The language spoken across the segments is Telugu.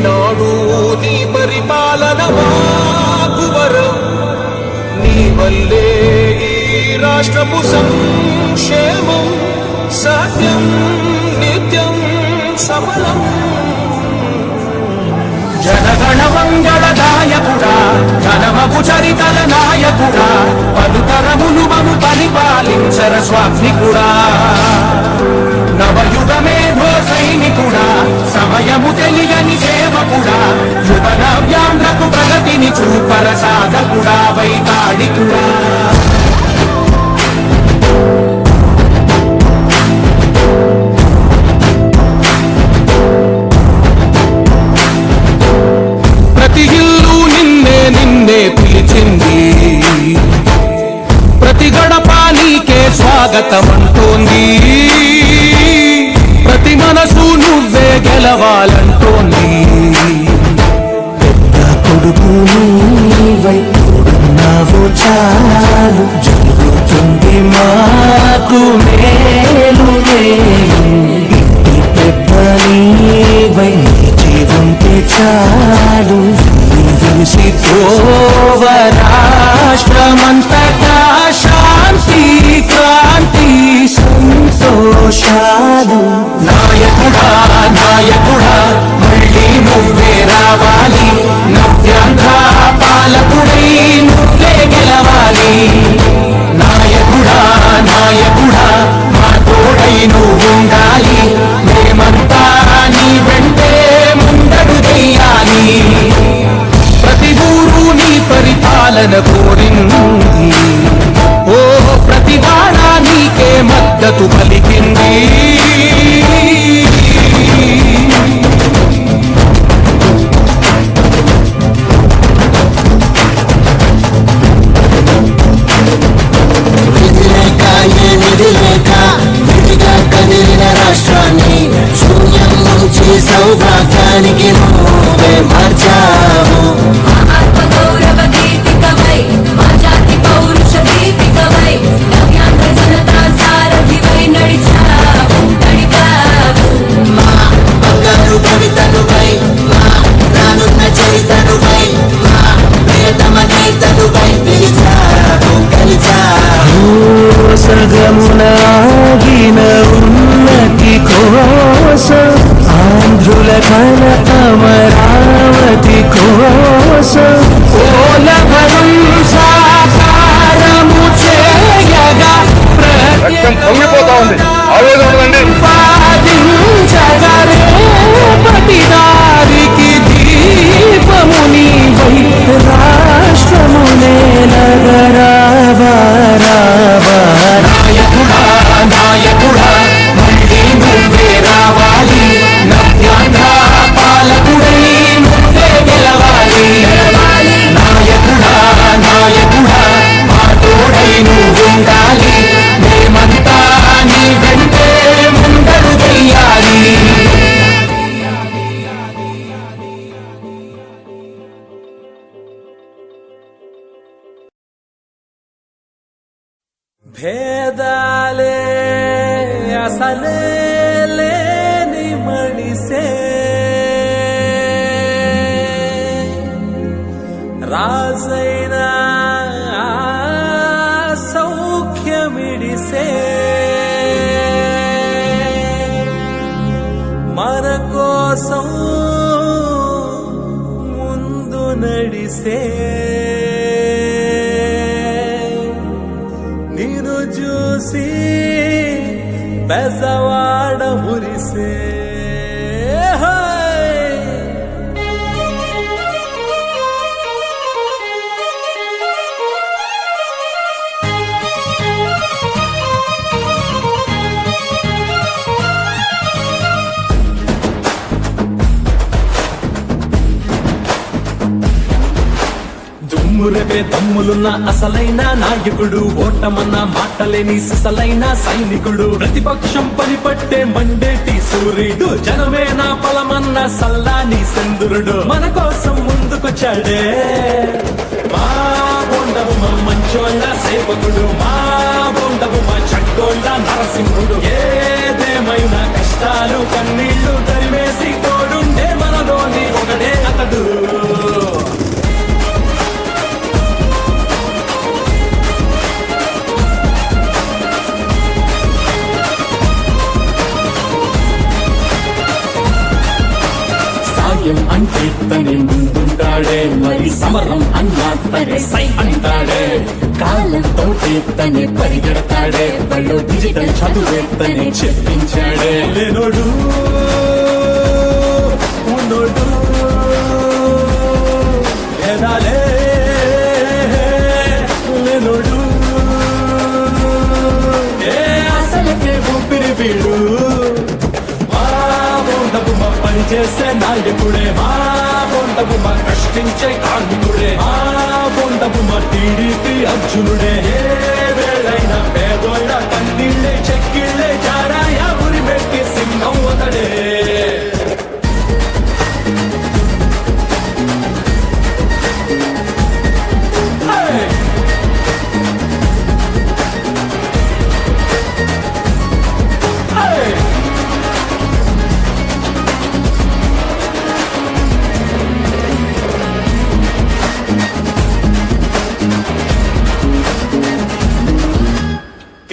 నాడు నీ పరిపాలన మాకువరం నీ వల్లే ఈ రాష్ట్రపు సంక్షేమం సత్యం నిత్యం సఫలం. జనగణ మంగళదాయకుడా చరితల నాయకుడా పలుతరములు మను పరిపాలించర స్వామి కూడా నవయుగమే స్వాగతమంటోంది. ప్రతి మనసు నువ్వే గెలవాలంటోంది. పెద్ద కొడుకు నీవై తోడున్నావు చాలు. జరుగుతుంది మాకు మేలు ఇంటి పెద్ద నీవై నిలిచి ఉంటే చాలు. చూసి రాష్ట్రమంతటా పరిపాలన కోరింది. ఓ ప్రతిభా నీకే మద్దతు పలికింది. ఆంధ్రుల అమరావతి కోసం భేదాలే అసలే pesa దుమ్మురవే తమ్ములున్న అసలైన నాయకుడు ఓటమన్న మాటలేని సిసలైన సైనికుడు. ప్రతిపక్షం పనిపట్టే మండేటి సూర్యుడు జనమే నా బలమన్న సల్లాని చంద్రుడు మన కోసం ముందుకొచ్చాడే. మా బొండవు మా మంచోళ్ళ సేవకుడు మా బొండవు మా చట్టోళ్ళ నరసింహుడు. ఏదేమైనా కష్టాలు కన్నీళ్ళు తరివేసి అన్నా సై అంటాడే. కాలంతో తనే పరిగెడతాడే. బళ్ళు డిజిటల్ చదువే చెప్పించాడే. లేనోడు ఉన్నోడు ఎదాలే లేనోడు. ఏ అసలకే ఊపిరి వీడు మా బొండపు మా పని చేసే నాయకుడే మా బొండపు మా కష్టించే కార్మికుడే ఆ బొండపు మా టీడీపీ అర్జునుడే. ఏ వేళైనా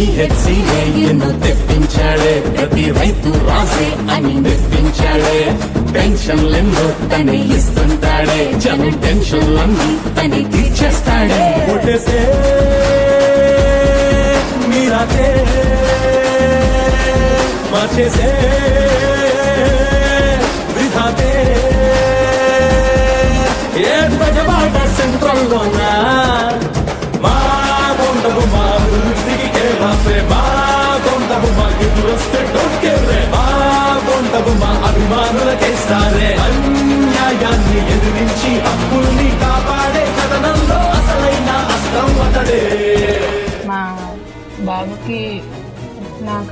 పిహెచ్సిఏ ఎన్నో తెప్పించాడే. ప్రతి రైతు రాసే అని తెప్పించాడే పెన్షన్లెన్నో తనే ఇస్తుంటాడే. జనం టెన్షన్లన్నీ తనే తీర్చేస్తాడే. కొట్టేసే మీరాతే మార్చేసే వృధాతే. ఏ ప్రజమాట సెంట్రల్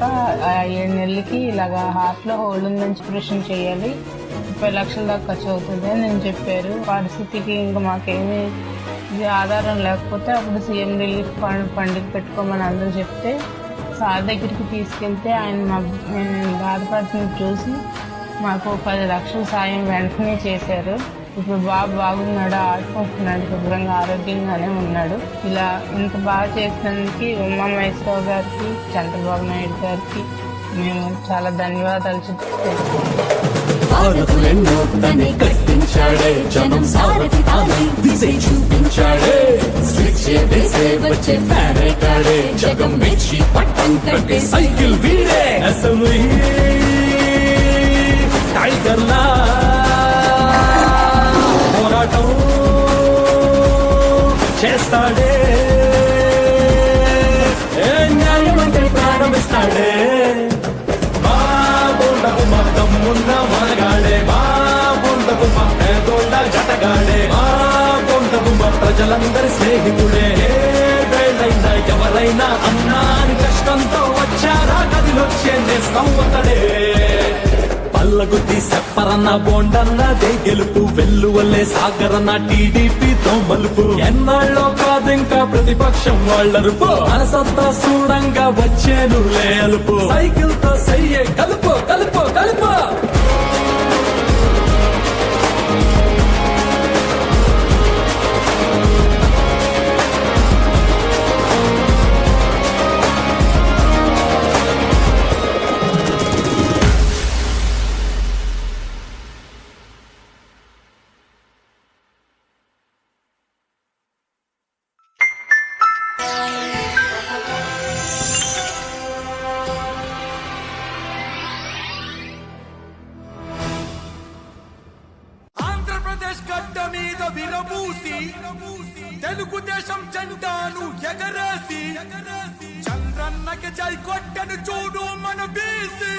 పుట్టినాక ఏడు నెలలకి ఇలాగా హార్ట్లో హోల్ ఉందని ఆపరేషన్ చేయాలి. ముప్పై లక్షల దాకా ఖర్చు అవుతుంది అని నేను చెప్పారు. పరిస్థితికి ఇంకా మాకేమీ ఇది ఆధారం లేకపోతే అప్పుడు సీఎం రిలీఫ్ ఫండ్ ఫండ్కి పెట్టుకోమని అందరూ చెప్తే సార్ దగ్గరికి తీసుకెళ్తే ఆయన మా నేను బాధపడుతుంది చూసి మాకు పది లక్షల సాయం వెంటనే చేశారు. ఇప్పుడు బాబు బాగున్నాడు ఆడుకుంటున్నాడు శుభ్రంగా ఆరోగ్యంగానే ఉన్నాడు. ఇలా ఇంత బాగా చేసినందుకు ఉమా మహేశ్వరరావు గారికి చంద్రబాబు నాయుడు గారికి మేము చాలా ధన్యవాదాలు చెప్తున్నాం. భారతులెన్నో తనే పోరాటం చేస్తాడే. న్యాయమంత్రి ప్రారంభిస్తాడే బాబుండకు బొండకు మా తమ్మున్న మనగాడే బాబుండకు బొండకు మా పేదోళ్ళ జటగాడే బాబుండకు మా ప్రజలందరి స్నేహితుడే. ఏ వేళైనా ఎవరైనా అన్నాని కష్టంతో వచ్చారా? కదిలొచ్చే నేస్తాం అతడే. పల్లగుద్ది సెప్పరన్న బోండన్నదే గెలుపు. వెల్లువల్లే సాగరన్న టీడీపీతో మలుపు ఎన్నాళ్ళో కాదింకా ప్రతిపక్షం వాళ్ళరుపు మనసంతా చూడంగా వచ్చేను లేలుపు సైకిల్తో సయ్యే కలుపు కలుపు కలుపు. తెలుగుదేశం జెండాను ఎగరేసి. చంద్రన్నకి జై కొట్టను చూడు మన బీసీ.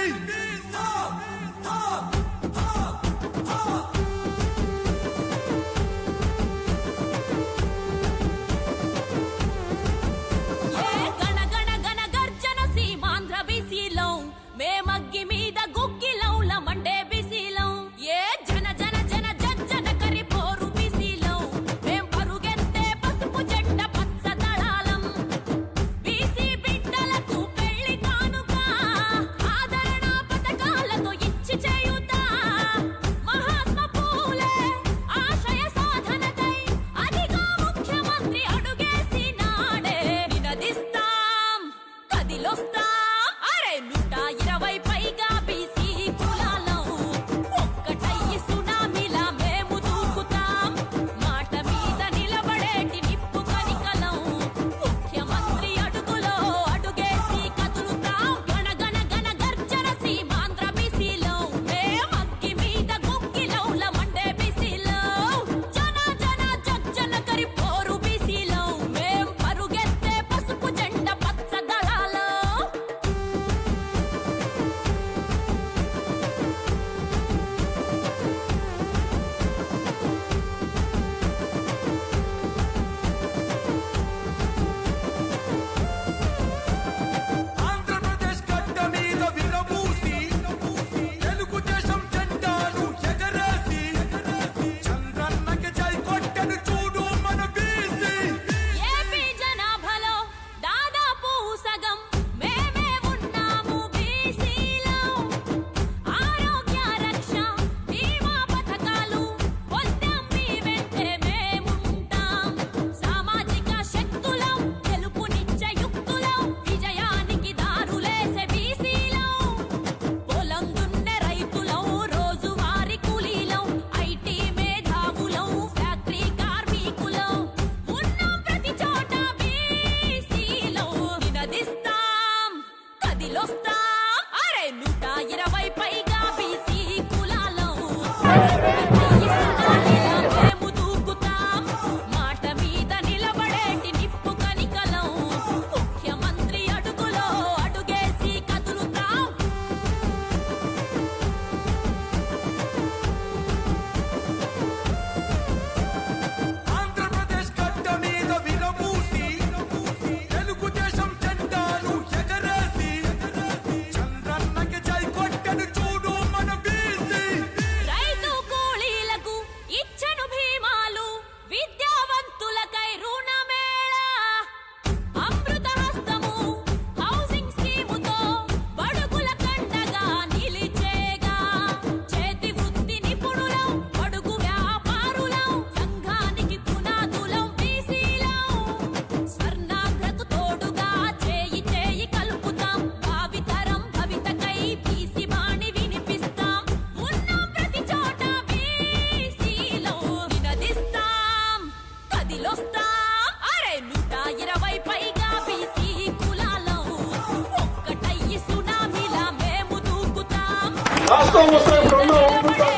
ప్రభుత్వం వస్తే ఇప్పుడు ఉన్నాం ఊరుకుంటాం.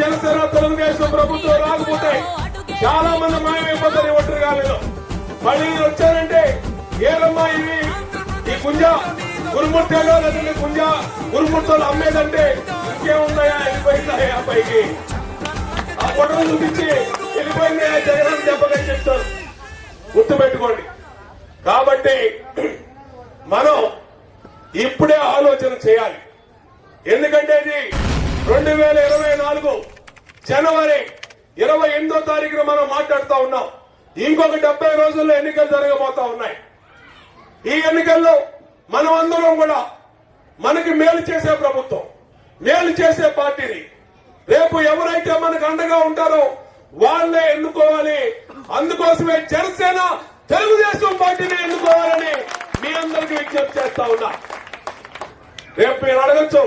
జనసేన తెలుగుదేశం ప్రభుత్వం రాకపోతే చాలా మంది మాయమైపోతారు ఒంటరి కాలేదు మళ్ళీ వచ్చారంటే ఏరమ్మా ఇవి ఈ గుంజ గురుమూర్తిలో లేదంటే గుంజ గురుమూర్తులు అమ్మేదంటే ఇంకేమున్నాయా వెళ్ళిపోయిందా పైకి ఆ పొట్టను చూపించి వెళ్ళిపోయింది జగన్ చెప్పదని చెప్తారు గుర్తుపెట్టుకోండి కాబట్టి మనం ఇప్పుడే ఆలోచన చేయాలి ఎందుకంటే ఇది రెండు వేల ఇరవై నాలుగు జనవరి ఇరవై ఎనిమిదో తారీఖున మనం మాట్లాడుతూ ఉన్నాం. ఇంకొక డెబ్బై రోజుల్లో ఎన్నికలు జరగబోతా ఉన్నాయి. ఈ ఎన్నికల్లో మనం అందరం కూడా మనకి మేలు చేసే ప్రభుత్వం మేలు చేసే పార్టీని. రేపు ఎవరైతే మనకు అండగా ఉంటారో వాళ్ళే ఎన్నుకోవాలి. అందుకోసమే జనసేన తెలుగుదేశం పార్టీని ఎన్నుకోవాలని మీ అందరికీ విజ్ఞప్తి చేస్తా ఉన్నా. రేపు మీరు అడగచ్చు